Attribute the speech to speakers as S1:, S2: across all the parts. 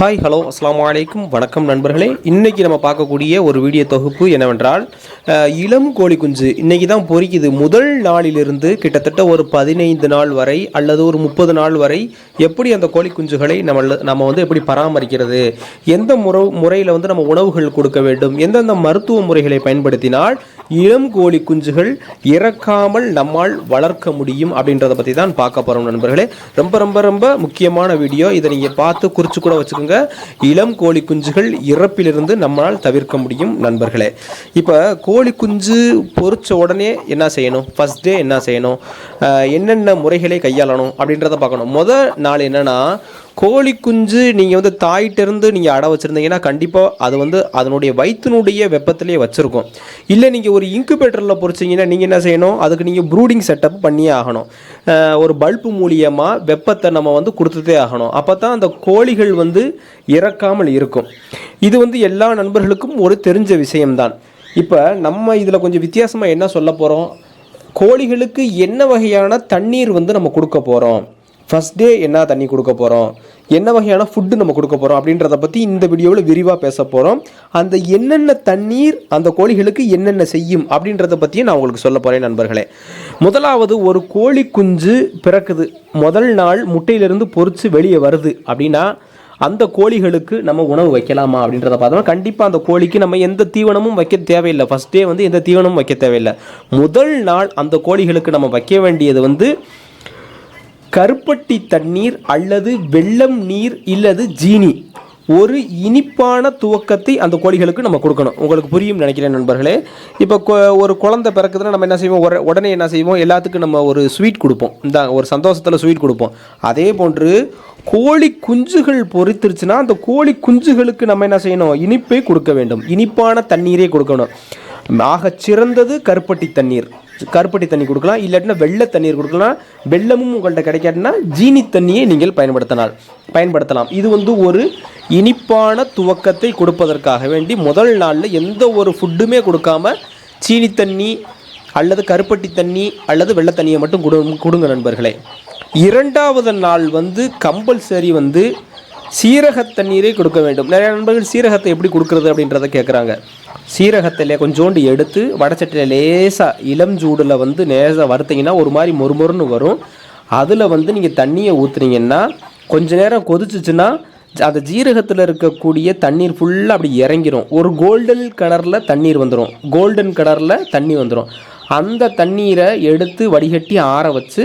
S1: Hi hello அஸ்லாம் அலைக்கும் வணக்கம் நண்பர்களே. இன்றைக்கி நம்ம பார்க்கக்கூடிய ஒரு வீடியோ தொகுப்பு என்னவென்றால் இளம் கோழி குஞ்சு. இன்றைக்கி தான் பொறிக்குது. முதல் நாளிலிருந்து கிட்டத்தட்ட ஒரு பதினைந்து நாள் வரை அல்லது ஒரு முப்பது நாள் வரை எப்படி அந்த கோழி குஞ்சுகளை நம்ம நம்ம வந்து எப்படி பராமரிக்கிறது? எந்த முறை முறையில் வந்து நம்ம உணவுகள் கொடுக்க வேண்டும்? எந்தெந்த மருத்துவ முறைகளை பயன்படுத்தினால் இளம் கோழி குஞ்சுகள் இறக்காமல் நம்மால் வளர்க்க முடியும் அப்படின்றத பற்றி தான் பார்க்க போகிறோம் நண்பர்களே. ரொம்ப ரொம்ப ரொம்ப முக்கியமான வீடியோ. இதை நீங்கள் பார்த்து குறித்து கூட வச்சுக்கோங்க. இளம் கோழி குஞ்சுகள் இறப்பிலிருந்து நம்மளால் தவிர்க்க முடியும் நண்பர்களே. இப்போ கோழி குஞ்சு பொறிச்ச உடனே என்ன செய்யணும்? ஃபஸ்ட் டே என்ன செய்யணும்? என்னென்ன முறைகளை கையாளணும் அப்படின்றத பார்க்கணும். முதல் நாள் என்னென்னா கோழி குஞ்சு நீங்கள் வந்து தாயிட்டிருந்து நீங்கள் அடை வச்சுருந்தீங்கன்னா கண்டிப்பாக அது வந்து அதனுடைய வயிற்றினுடைய வெப்பத்திலேயே வச்சுருக்கும். இல்லை நீங்கள் ஒரு இன்குபேட்டரில் பொறிச்சிங்கன்னா நீங்கள் என்ன செய்யணும்? அதுக்கு நீங்கள் ப்ரூடிங் செட்டப் பண்ணியே ஆகணும். ஒரு பல்பு மூலியமாக வெப்பத்தை நம்ம வந்து கொடுத்துட்டே ஆகணும். அப்போ தான் அந்த கோழிகள் வந்து இறக்காமல் இருக்கும். இது வந்து எல்லா நண்பர்களுக்கும் ஒரு தெரிஞ்ச விஷயம்தான். இப்போ நம்ம இதில் கொஞ்சம் வித்தியாசமாக என்ன சொல்ல போகிறோம் கோழிகளுக்கு என்ன வகையான தண்ணீர் வந்து நம்ம கொடுக்க போகிறோம் ஃபஸ்ட் டே என்ன தண்ணி கொடுக்க போகிறோம் என்ன வகையான ஃபுட்டு நம்ம கொடுக்க போகிறோம் அப்படின்றத பற்றி இந்த வீடியோவில் விரிவாக பேச போகிறோம் அந்த என்னென்ன தண்ணீர் அந்த கோழிகளுக்கு என்னென்ன செய்யும் அப்படின்றத பற்றியும் நான் உங்களுக்கு சொல்ல போகிறேன் நண்பர்களே. முதலாவது ஒரு கோழி குஞ்சு பிறக்குது. முதல் நாள் முட்டையிலிருந்து பொறிச்சு வெளியே வருது அப்படின்னா அந்த கோழிகளுக்கு நம்ம உணவு வைக்கலாமா அப்படின்றத பார்த்தோம்னா கண்டிப்பாக அந்த கோழிக்கு நம்ம எந்த தீவனமும் வைக்க தேவையில்லை. ஃபஸ்ட்டே வந்து எந்த தீவனமும் வைக்க தேவையில்லை. முதல் நாள் அந்த கோழிகளுக்கு நம்ம வைக்க வேண்டியது வந்து கருப்பட்டி தண்ணீர் அல்லது வெள்ளம் நீர் இல்லது ஜீனி. ஒரு இனிப்பான துவக்கத்தை அந்த கோழிகளுக்கு நம்ம கொடுக்கணும். உங்களுக்கு புரியும் நினைக்கிறேன் நண்பர்களே. இப்போ கொ- ஒரு குழந்தை பிறக்குதுன்னா நம்ம என்ன செய்வோம்? உடனே என்ன செய்வோம்? எல்லாத்துக்கும் நம்ம ஒரு ஸ்வீட் கொடுப்போம். இந்த ஒரு சந்தோஷத்தில் ஸ்வீட் கொடுப்போம். அதே போன்று கோழி குஞ்சுகள் பொறித்திருச்சுன்னா அந்த கோழி குஞ்சுகளுக்கு நம்ம என்ன செய்யணும்? இனிப்பை கொடுக்க வேண்டும். இனிப்பான தண்ணீரே கொடுக்கணும். ஆக சிறந்தது கருப்பட்டி தண்ணீர். கருப்பட்டி தண்ணி கொடுக்கலாம் இல்லாட்டினா வெள்ளை தண்ணீர் கொடுக்கலாம். வெள்ளமும் உங்கள்கிட்ட கிடைக்காட்டினா ஜீனி தண்ணியை நீங்கள் பயன்படுத்தினால் பயன்படுத்தலாம். இது வந்து ஒரு இனிப்பான துவக்கத்தை கொடுப்பதற்காக வேண்டி முதல் நாளில் எந்த ஒரு ஃபுட்டுமே கொடுக்காம சீனி தண்ணி அல்லது கருப்பட்டி தண்ணி அல்லது வெள்ளை தண்ணியை மட்டும் கொடு கொடுங்க நண்பர்களே. இரண்டாவது நாள் வந்து கம்பல்சரி வந்து சீரக தண்ணீரை கொடுக்க வேண்டும். நிறைய நண்பர்கள் சீரகத்தை எப்படி கொடுக்கறது அப்படின்றத கேட்குறாங்க சீரகத்தில் கொஞ்சோண்டு எடுத்து வடச்சட்டியில் லேசாக இளம் சூடில் வந்து லேசாக வறுத்தீங்கன்னா ஒரு மாதிரி மொறுமொறுன்னு வரும். அதில் வந்து நீங்கள் தண்ணியை ஊற்றுனீங்கன்னா கொஞ்ச நேரம் கொதிச்சிச்சுன்னா அந்த ஜீரகத்தில் இருக்கக்கூடிய தண்ணீர் ஃபுல்லாக அப்படி இறங்கிரும். ஒரு கோல்டன் கலரில் தண்ணீர் வந்துடும் கோல்டன் கலரில் தண்ணி வந்துடும் அந்த தண்ணீரை எடுத்து வடிகட்டி ஆற வச்சு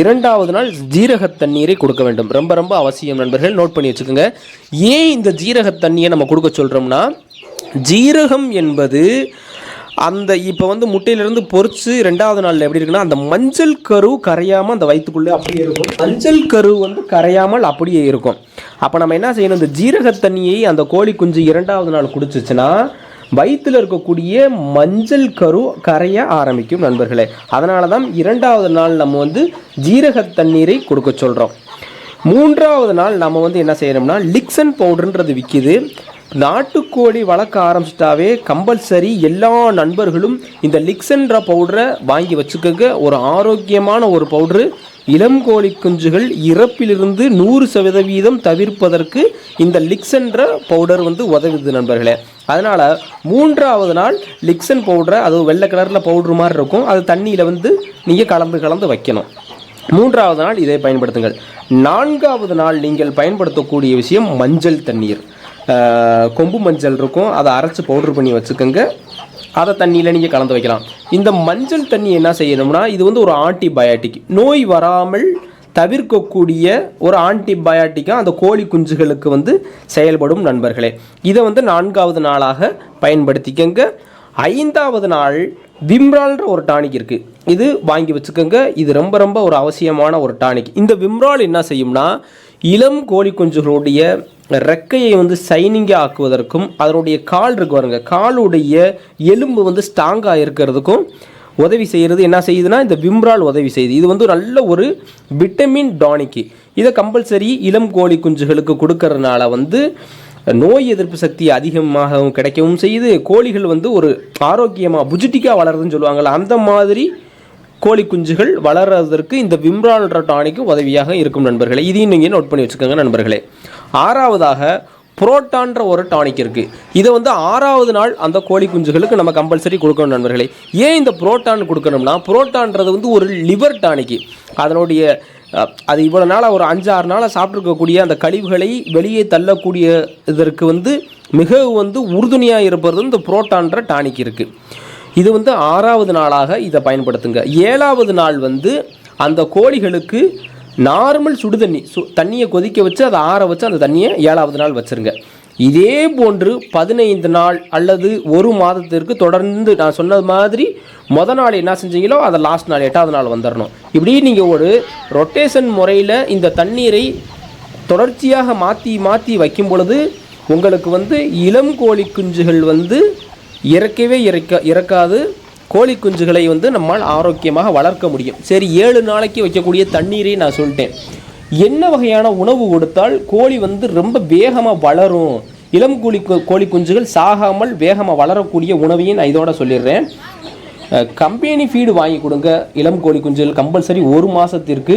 S1: இரண்டாவது நாள் ஜீரக தண்ணீரை கொடுக்க வேண்டும். ரொம்ப ரொம்ப அவசியம் நண்பர்கள் நோட் பண்ணி வச்சுக்கோங்க. ஏன் இந்த ஜீரக தண்ணியை நம்ம கொடுக்க சொல்கிறோம்னா ஜீரகம் என்பது அந்த இப்போ வந்து முட்டையிலிருந்து பொறிச்சு ரெண்டாவது நாளில் எப்படி இருக்குன்னா அந்த மஞ்சள் கரு கரையாமல் அந்த வயிற்றுக்குள்ளே அப்படியே இருக்கும். மஞ்சள் கரு வந்து கரையாமல் அப்படியே இருக்கும். அப்போ நம்ம என்ன செய்யணும்? இந்த ஜீரக தண்ணியை அந்த கோழி குஞ்சு இரண்டாவது நாள் குடிச்சிச்சுன்னா வயிற்றில் இருக்கக்கூடிய மஞ்சள் கரு கரைய ஆரம்பிக்கும் நண்பர்களே. அதனால தான் இரண்டாவது நாள் நம்ம வந்து ஜீரக தண்ணீரை கொடுக்க சொல்கிறோம் மூன்றாவது நாள் நம்ம வந்து என்ன செய்யணும்னா லிக்சன் பவுடர்ன்றது விற்கிது நாட்டுக்கோழி வளர்க்க ஆரம்பிச்சிட்டாவே கம்பல்சரி எல்லா நண்பர்களும் இந்த லிக்ஸன்ற பவுடரை வாங்கி வச்சுக்கோங்க. ஒரு ஆரோக்கியமான ஒரு பவுட்ரு. இளம் கோழி குஞ்சுகள் இறப்பிலிருந்து நூறு சதவீதம் தவிர்ப்பதற்கு இந்த லிக்ஸன்ற பவுடர் வந்து உதவுது நண்பர்களே. அதனால் மூன்றாவது நாள் லிக்ஸன் பவுடரை அது வெள்ளை கலரில் பவுட்ரு மாதிரி இருக்கும். அது தண்ணியில் வந்து நீங்கள் கலந்து கலந்து வைக்கணும். மூன்றாவது நாள் இதை பயன்படுத்துங்கள். நான்காவது நாள் நீங்கள் பயன்படுத்தக்கூடிய விஷயம் மஞ்சள் தண்ணீர். கொம்பு மஞ்சள் இருக்கும். அதை அரைச்சி பவுட்ரு பண்ணி வச்சுக்கோங்க. அதை தண்ணியில் நீங்கள் கலந்து வைக்கலாம். இந்த மஞ்சள் தண்ணி என்ன செய்யணும்னா இது வந்து ஒரு ஆன்டிபயாட்டிக் நோய் வராமல் தவிர்க்கக்கூடிய ஒரு ஆன்டிபயாட்டிக்காக அந்த கோழி குஞ்சுகளுக்கு வந்து செயல்படும் நண்பர்களே. இதை வந்து நான்காவது நாளாக பயன்படுத்திக்கங்க. ஐந்தாவது நாள் விம்ரால்ன்ற ஒரு டானிக் இருக்குது இது வாங்கி வச்சுக்கோங்க. இது ரொம்ப ரொம்ப ஒரு அவசியமான ஒரு டானிக். இந்த விம்ரால் என்ன செய்யும்னா இளம் கோழி குஞ்சுகளுடைய ரெக்கையை வந்து சைனிங்காக ஆக்குவதற்கும் அதனுடைய கால் இருக்கு பாருங்க காலுடைய எலும்பு வந்து ஸ்ட்ராங்காக இருக்கிறதுக்கும் உதவி செய்கிறது. என்ன செய்யுதுன்னா இந்த விம்ரால் உதவி செய்யுது. இது வந்து நல்ல ஒரு விட்டமின் டானிக்கு இதை கம்பல்சரி இளம் கோழி குஞ்சுகளுக்கு கொடுக்கறதுனால வந்து நோய் எதிர்ப்பு சக்தி அதிகமாகவும் கிடைக்கவும் செய்யுது. கோழிகள் வந்து ஒரு ஆரோக்கியமாக புஜிட்டிக்காக வளருதுன்னு சொல்லுவாங்கள்ல அந்த மாதிரி கோழி குஞ்சுகள் வளர்றதற்கு இந்த விம்ரால்ன்ற டானிக்கு உதவியாக இருக்கும் நண்பர்களே. இதையும் நீங்கள் நோட் பண்ணி வச்சுக்கோங்க நண்பர்களே. ஆறாவதாக புரோட்டான்ற ஒரு டானிக் இருக்குது இதை வந்து ஆறாவது நாள் அந்த கோழி குஞ்சுகளுக்கு நம்ம கம்பல்சரி கொடுக்கணும் நண்பர்களே. ஏன் இந்த புரோட்டான் கொடுக்கணும்னா புரோட்டான்றது வந்து ஒரு லிவர் டானிக்கு அதனுடைய அது இவ்வளோ நாளாக ஒரு அஞ்சு ஆறு நாளாக சாப்பிட்ருக்கக்கூடிய அந்த கழிவுகளை வெளியே தள்ளக்கூடிய இதற்கு வந்து மிக வந்து உறுதுணையாக இருப்பது இந்த புரோட்டான்ற டானிக் இருக்குது இது வந்து ஆறாவது நாளாக இதை பயன்படுத்துங்க. ஏழாவது நாள் வந்து அந்த கோழிகளுக்கு நார்மல் சுடு தண்ணி சு தண்ணியை கொதிக்க வச்சு அதை ஆற வச்சு அந்த தண்ணியை ஏழாவது நாள் வச்சுருங்க. இதே போன்று பதினைந்து நாள் அல்லது ஒரு மாதத்திற்கு தொடர்ந்து நான் சொன்னது மாதிரி மொதல் நாள் என்ன செஞ்சீங்களோ அதை லாஸ்ட் நாள் எட்டாவது நாள் வந்துடணும் இப்படி நீங்கள் ஒரு ரொட்டேஷன் முறையில் இந்த தண்ணீரை தொடர்ச்சியாக மாற்றி மாற்றி வைக்கும் பொழுது உங்களுக்கு வந்து இளம் கோழி குஞ்சுகள் வந்து இறக்கவே இறக்க இறக்காது. கோழி குஞ்சுகளை வந்து நம்மால் ஆரோக்கியமாக வளர்க்க முடியும். சரி ஏழு நாளைக்கு வைக்கக்கூடிய தண்ணீரை நான் சொல்லிட்டேன். என்ன வகையான உணவு கொடுத்தால் கோழி வந்து ரொம்ப வேகமாக வளரும்? இளம் கோழி கோழி குஞ்சுகள் சாகாமல் வேகமாக வளரக்கூடிய உணவையும் நான் இதோட சொல்லிடுறேன். கம்பெனி ஃபீடு வாங்கி கொடுங்க. இளம் கோழி குஞ்சுகள் கம்பல்சரி ஒரு மாதத்திற்கு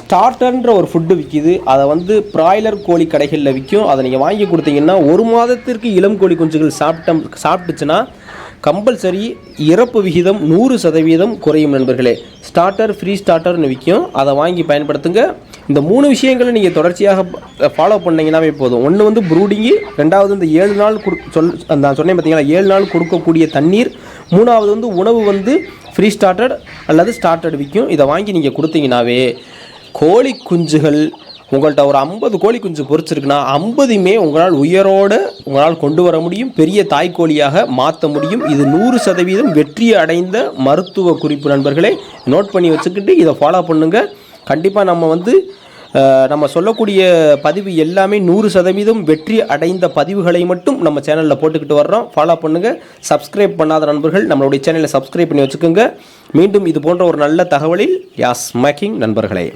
S1: ஸ்டார்டர்ன்ற ஒரு ஃபுட்டு விற்கிது அதை வந்து ப்ராய்லர் கோழி கடைகளில் விற்கும் அதை நீங்கள் வாங்கி கொடுத்தீங்கன்னா ஒரு மாதத்திற்கு இளம் கோழி குஞ்சுகள் சாப்பிட்ட சாப்பிட்டுச்சுன்னா கம்பல்சரி இறப்பு விகிதம் நூறு சதவீதம் குறையும் நண்பர்களே. ஸ்டார்டர் ஃப்ரீ ஸ்டார்டர்னு விற்கும் அதை வாங்கி பயன்படுத்துங்க. இந்த மூணு விஷயங்களை நீங்கள் தொடர்ச்சியாக ஃபாலோ பண்ணீங்கன்னாவே போதும். ஒன்று வந்து ப்ரூடிங்கு ரெண்டாவது இந்த ஏழு நாள் கொடு சொல் நான் சொன்னேன் பார்த்தீங்களா ஏழு நாள் கொடுக்கக்கூடிய தண்ணீர். மூணாவது வந்து உணவு வந்து ஃப்ரீ ஸ்டார்டட் அல்லது ஸ்டார்டட் விற்கும் இதை வாங்கி நீங்கள் கொடுத்தீங்கன்னாவே கோழி குஞ்சுகள் உங்கள்கிட்ட ஒரு ஐம்பது கோழி குஞ்சு பொரிச்சிருக்குன்னா ஐம்பதுமே உங்களால் உயரோடு உங்களால் கொண்டு வர முடியும் பெரிய தாய்க்கோழியாக மாற்ற முடியும். இது நூறு சதவீதம் வெற்றி அடைந்த மருத்துவ குறிப்பு நண்பர்களே நோட் பண்ணி வச்சுக்கிட்டு இதை ஃபாலோ பண்ணுங்க. கண்டிப்பாக நம்ம வந்து நம்ம சொல்லக்கூடிய பதிவு எல்லாமே நூறு சதவீதம் வெற்றி அடைந்த பதிவுகளை மட்டும் நம்ம சேனலில் போட்டுக்கிட்டு வர்றோம். ஃபாலோ பண்ணுங்கள் சப்ஸ்கிரைப் பண்ணாத நண்பர்கள் நம்மளுடைய சேனலை சப்ஸ்கிரைப் பண்ணி வச்சுக்கோங்க. மீண்டும் இது போன்ற ஒரு நல்ல தகவலில் யாஸ் மேக்கிங் நண்பர்களே.